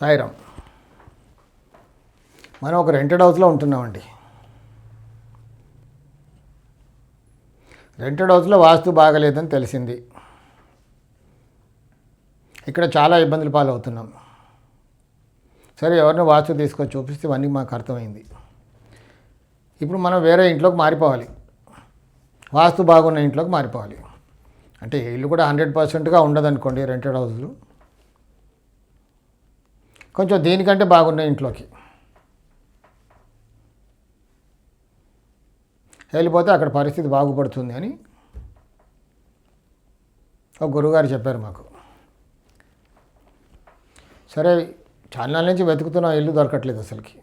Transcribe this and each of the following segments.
సాయిరామ్. మనం ఒక రెంటెడ్ హౌస్లో ఉంటున్నామండి. రెంటెడ్ హౌస్లో వాస్తు బాగలేదని తెలిసింది. ఇక్కడ చాలా ఇబ్బందులు పాలవుతున్నాం. సరే ఎవరిని వాస్తు తీసుకొచ్చి చూపిస్తే ఇవన్నీ మాకు అర్థమైంది. ఇప్పుడు మనం వేరే ఇంట్లోకి మారిపోవాలి. వాస్తు బాగున్న ఇంట్లోకి మారిపోవాలి. అంటే ఇల్లు కూడా హండ్రెడ్ పర్సెంట్గా ఉండదనుకోండి రెంటెడ్ హౌస్లు. కొంచెం దీనికంటే బాగున్నాయి ఇంట్లోకి. వెళ్ళిపోతే అక్కడ పరిస్థితి బాగుపడుతుంది అని ఒక గురువుగారు చెప్పారు మాకు. సరే చాలా నుంచి వెతుకుతున్నా ఇల్లు దొరకట్లేదు అసలుకి.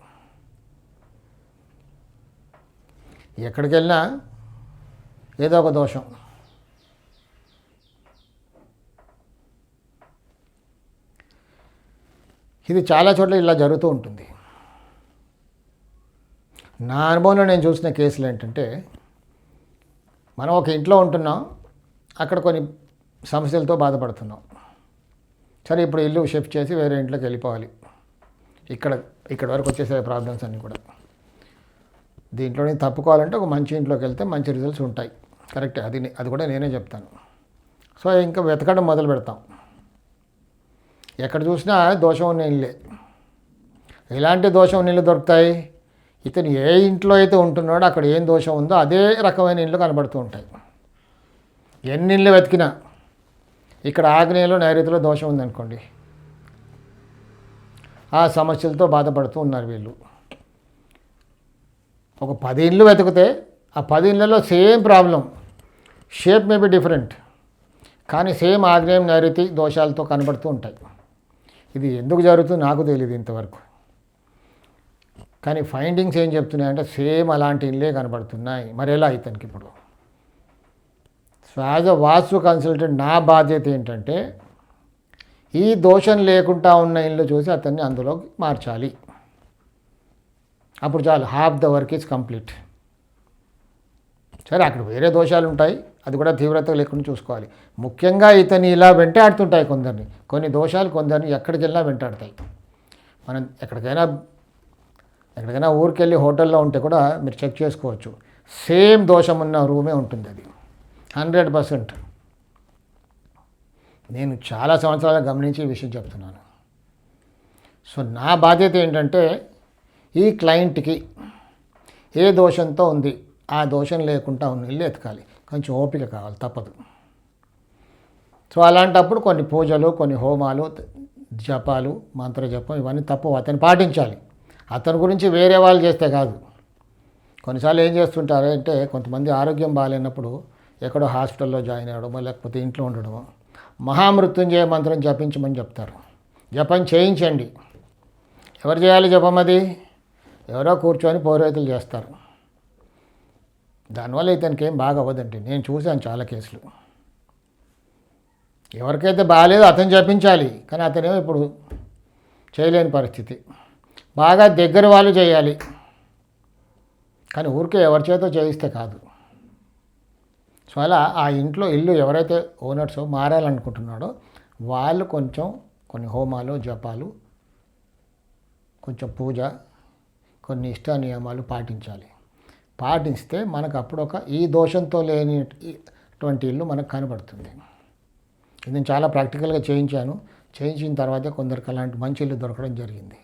ఎక్కడికి వెళ్ళినా ఏదో ఒక దోషం. ఇది చాలా చోట్ల ఇలా జరుగుతూ ఉంటుంది. నా అనుభవంలో నేను చూసిన కేసులు ఏంటంటే మనం ఒక ఇంట్లో ఉంటున్నాం అక్కడ కొన్ని సమస్యలతో బాధపడుతున్నాం. సరే ఇప్పుడు ఇల్లు షిఫ్ట్ చేసి వేరే ఇంట్లోకి వెళ్ళిపోవాలి. ఇక్కడ ఇక్కడ వరకు వచ్చేసే ప్రాబ్లమ్స్ అన్నీ కూడా. దీంట్లో తప్పుకోవాలంటే ఒక మంచి ఇంట్లోకి వెళ్తే మంచి రిజల్ట్స్ ఉంటాయి. కరెక్టే అది అది కూడా నేనే చెప్తాను. సో ఇంకా వెతకడం మొదలు పెడతాం ఎక్కడ చూసినా దోషం నీళ్ళే ఎలాంటి దోషం నీళ్ళు దొరుకుతాయి? ఇతను ఏ ఇంట్లో అయితే ఉంటున్నాడో అక్కడ ఏం దోషం ఉందో అదే రకమైన ఇళ్ళు కనబడుతూ ఉంటాయి. ఎన్ని ఇళ్ళు వెతికినా ఇక్కడ ఆగ్నేయంలో నైరుతిలో దోషం ఉందనుకోండి. ఆ సమస్యలతో బాధపడుతూ ఉన్నారు వీళ్ళు. ఒక పది ఇళ్ళు వెతికితే ఆ పది ఇళ్ళలో same problem. Shape may be different. కానీ సేమ్ ఆగ్నేయం నైరుతి దోషాలతో కనబడుతూ ఉంటాయి. ఇది ఎందుకు జరుగుతుందో నాకు తెలియదు ఇంతవరకు. కానీ ఫైండింగ్స్ ఏం చెప్తున్నాయంటే సేమ్ అలాంటి ఇల్లే కనబడుతున్నాయి. మరి ఎలా ఇతనికి ఇప్పుడు? So as a vastu consultant నా బాధ్యత ఏంటంటే ఈ దోషం లేకుండా ఉన్న ఇల్లు చూసి అతన్ని అందులోకి మార్చాలి. అప్పుడు చాలు half the work is complete సరే అక్కడ వేరే దోషాలు ఉంటాయి అది కూడా తీవ్రత లేకుండా చూసుకోవాలి. ముఖ్యంగా ఇతని ఇలా వెంటాడుతుంటాయి కొందరిని. కొన్ని దోషాలు కొందరిని ఎక్కడికి వెళ్ళినా వెంటాడతాయి. మనం ఎక్కడికైనా ఎక్కడికైనా ఊరికి వెళ్ళి హోటల్లో ఉంటే కూడా మీరు చెక్ చేసుకోవచ్చు. సేమ్ దోషం ఉన్న రూమే ఉంటుంది అది. Hundred percent. నేను చాలా సంవత్సరాలు గమనించి ఈ విషయం చెప్తున్నాను. సో నా బాధ్యత ఏంటంటే ఈ క్లయింట్కి ఏ దోషంతో ఉంది ఆ దోషం లేకుండా ఉన్న ఇల్లు ఎతకాలి. కొంచెం ఓపిక కావాలి తప్పదు. సో అలాంటప్పుడు కొన్ని పూజలు కొన్ని హోమాలు జపాలు మంత్ర జపం ఇవన్నీ తప్పు. అతను పాటించాలి. అతని గురించి వేరే వాళ్ళు చేస్తే కాదు. కొన్నిసార్లు ఏం చేస్తుంటారు అంటే కొంతమంది ఆరోగ్యం బాగాలేనప్పుడు ఎక్కడో హాస్పిటల్లో జాయిన్ అవ్వడమో లేకపోతే ఇంట్లో ఉండడమో మహామృత్యుంజయ మంత్రం జపించమని చెప్తారు. జపం చేయించండి. ఎవరు చేయాలి జపం అది? ఎవరో కూర్చొని పౌరోహితులు చేస్తారు. దానివల్ల ఇతనికి ఏం బాగా అవ్వదండి. నేను చూశాను చాలా కేసులు. ఎవరికైతే బాగాలేదో అతను చెప్పించాలి. కానీ అతనేమో ఇప్పుడు చేయలేని పరిస్థితి. బాగా దగ్గర వాళ్ళు చేయాలి. కానీ ఊరికే ఎవరి చేతో చేయిస్తే కాదు. సో అలా ఆ ఇంట్లో ఇల్లు ఎవరైతే ఓనర్స్ మారాలనుకుంటున్నాడో వాళ్ళు కొంచెం కొన్ని హోమాలు జపాలు కొంచెం పూజ కొన్ని ఇష్ట నియమాలు పాటించాలి. పాటిస్తే మనకు అప్పుడు ఒక ఈ దోషంతో లేనిటువంటి ఇల్లు మనకు కనబడుతుంది. ఇది నేను చాలా ప్రాక్టికల్గా చేయించాను. చేయించిన తర్వాత కొందరికి అలాంటి మంచి ఇల్లు దొరకడం జరిగింది.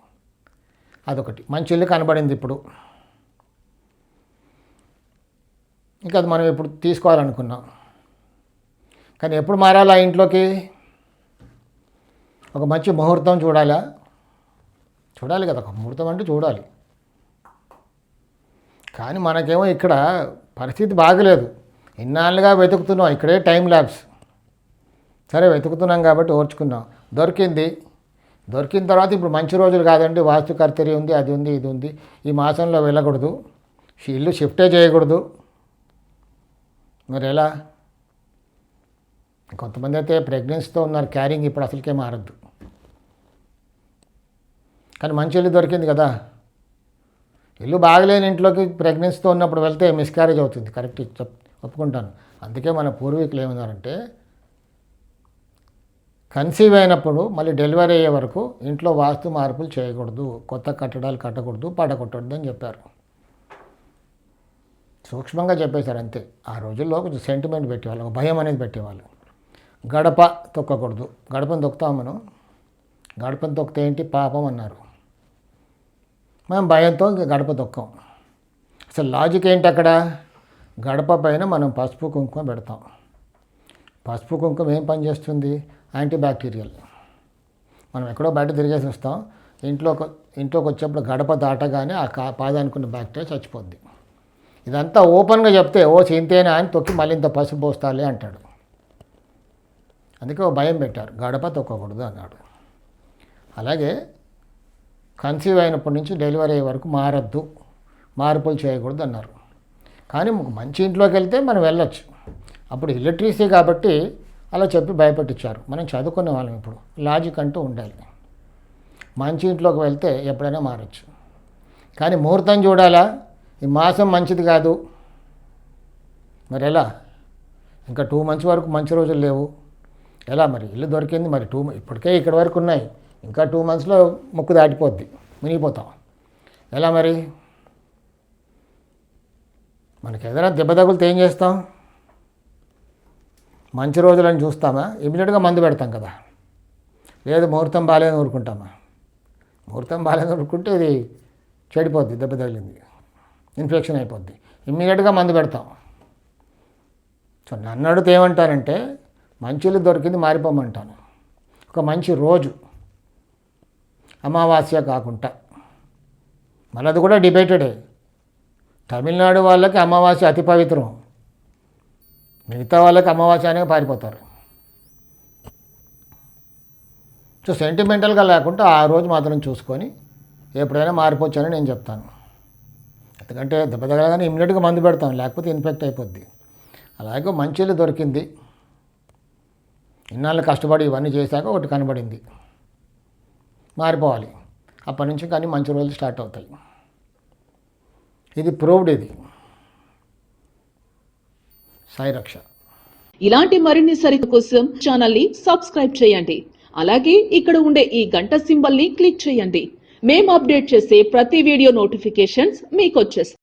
అదొకటి. మంచి ఇల్లు కనబడింది ఇప్పుడు. ఇంకా అది మనం ఇప్పుడు తీసుకోవాలనుకున్నాం. కానీ ఎప్పుడు మారాలి ఆ ఇంట్లోకి? ఒక మంచి ముహూర్తం చూడాలా? చూడాలి కదా. ఒక ముహూర్తం అంటే చూడాలి. కానీ మనకేమో ఇక్కడ పరిస్థితి బాగలేదు. ఇన్నాళ్ళుగా వెతుకుతున్నాం ఇక్కడే టైం ల్యాబ్స్. సరే వెతుకుతున్నాం కాబట్టి ఓర్చుకున్నాం. దొరికింది. దొరికిన తర్వాత ఇప్పుడు మంచి రోజులు కాదండి. వాస్తు కర్తరి ఉంది అది ఉంది ఇది ఉంది. ఈ మాసంలో వెళ్ళకూడదు. ఇల్లు షిఫ్టే చేయకూడదు. మరి ఎలా? కొంతమంది అయితే ప్రెగ్నెన్సీతో ఉన్నారు క్యారింగ్ ఇప్పుడు అసలుకే మారద్దు. కానీ మంచి ఇల్లు దొరికింది కదా. ఇల్లు బాగలేని ఇంట్లోకి ప్రెగ్నెన్సీతో ఉన్నప్పుడు వెళ్తే మిస్క్యారేజ్ అవుతుంది. కరెక్ట్ చెప్ ఒప్పుకుంటాను అందుకే మన పూర్వీకులు ఏమన్నారంటే కన్సీవ్ అయినప్పుడు మళ్ళీ డెలివరీ అయ్యే వరకు ఇంట్లో వాస్తు మార్పులు చేయకూడదు కొత్త కట్టడాలు కట్టకూడదు పడగొట్టకూడదు అని చెప్పారు. సూక్ష్మంగా చెప్పేశారు అంతే. ఆ రోజుల్లో కొంచెం సెంటిమెంట్ పెట్టేవాళ్ళు ఒక భయం అనేది పెట్టేవాళ్ళు. గడప తొక్కకూడదు. గడపను తొక్కుతాం మనం. గడపను తొక్కితే ఏంటి? పాపం అన్నారు. మనం భయంతో ఇంక గడప తొక్కం. అసలు లాజిక్ ఏంటి అక్కడ? గడప పైన మనం పసుపు కుంకుమ పెడతాం. పసుపు కుంకుమ ఏం పని చేస్తుంది? యాంటీ బ్యాక్టీరియల్ మనం ఎక్కడో బయట తిరిగేసి వస్తాం. ఇంట్లో ఇంట్లోకి వచ్చేప్పుడు గడప దాటగానే ఆ కా పాదానుకున్న బ్యాక్టీరియా చచ్చిపోద్ది. ఇదంతా ఓపెన్గా చెప్తే ఓ చింతేనా అని తొక్కి మళ్ళీ ఇంత పసుపు పోస్తాలే అంటాడు. అందుకే ఓ భయం పెట్టారు. గడప తొక్కకూడదు అన్నాడు. అలాగే కన్సీవ్ అయినప్పటి నుంచి డెలివరీ అయ్యే వరకు మారద్దు. మార్పులు చేయకూడదు అన్నారు కానీ మంచి ఇంట్లోకి వెళ్తే మనం వెళ్ళొచ్చు. అప్పుడు ఇలక్ట్రిసిటీ కాబట్టి అలా చెప్పి భయపెట్టించారు మనం చదువుకునే వాళ్ళం ఇప్పుడు. లాజిక్ అంటూ ఉండాలి. మంచి ఇంట్లోకి వెళ్తే ఎప్పుడైనా మారచ్చు. కానీ ముహూర్తం చూడాలా? ఈ మాసం మంచిది కాదు. మరి ఎలా ఇంకా టూ మంత్స్ వరకు మంచి రోజులు లేవు. ఎలా మరి? ఇల్లు దొరికింది మరి. టూ ఇప్పటికే ఇక్కడ వరకు ఉన్నాయి. ఇంకా టూ మంత్స్లో ముక్కు దాటిపోద్ది మునిగిపోతాం. ఎలా మరి? మనకి ఏదైనా దెబ్బ తగులితే ఏం చేస్తాం? మంచి రోజులని చూస్తామా? ఇమీడియట్గా మందు పెడతాం కదా. లేదు ముహూర్తం బాగాలేదని ఊరుకుంటామా? ముహూర్తం బాగాలేదని ఊరుకుంటే ఇది చెడిపోద్ది దెబ్బ తగిలింది ఇన్ఫెక్షన్ అయిపోద్ది. ఇమ్మీడియట్గా మందు పెడతాం. సో నన్ను అడిగితే ఏమంటానంటే మంచిలు దొరికింది మారిపోమంటాను. ఒక మంచి రోజు. అమావాస్య కాకుండా. మనది కూడా డిబేటెడే. తమిళనాడు వాళ్ళకి అమావాస్య అతి పవిత్రం. మిగతా వాళ్ళకి అమావాస్య అనే పారిపోతారు. సో సెంటిమెంటల్గా లేకుండా ఆ రోజు మాత్రం చూసుకొని ఎప్పుడైనా మారిపోవచ్చని నేను చెప్తాను. ఎందుకంటే దెబ్బ తగలగానే ఇమ్మీడియట్గా మందు పెడతాం లేకపోతే ఇన్ఫెక్ట్ అయిపోద్ది. అలాగే మంచిలు దొరికింది. ఇన్నాళ్ళు కష్టపడి ఇవన్నీ చేశాక ఒకటి కనబడింది. మారిపోవాలి. అప్పటి నుంచి కానీ మంచి రోజులు స్టార్ట్ అవుతాయి. ఇది ప్రూవ్డ్ ఇది. సాయి రక్ష. ఇలాంటి మరిన్ని సరిత కోసం ఛానల్ని సబ్స్క్రైబ్ చేయండి. అలాగే ఇక్కడ ఉండే ఈ గంట సింబల్ని క్లిక్ చేయండి. మేము అప్డేట్ చేసే ప్రతి వీడియో నోటిఫికేషన్స్ మీకు వచ్చేస్తాయి.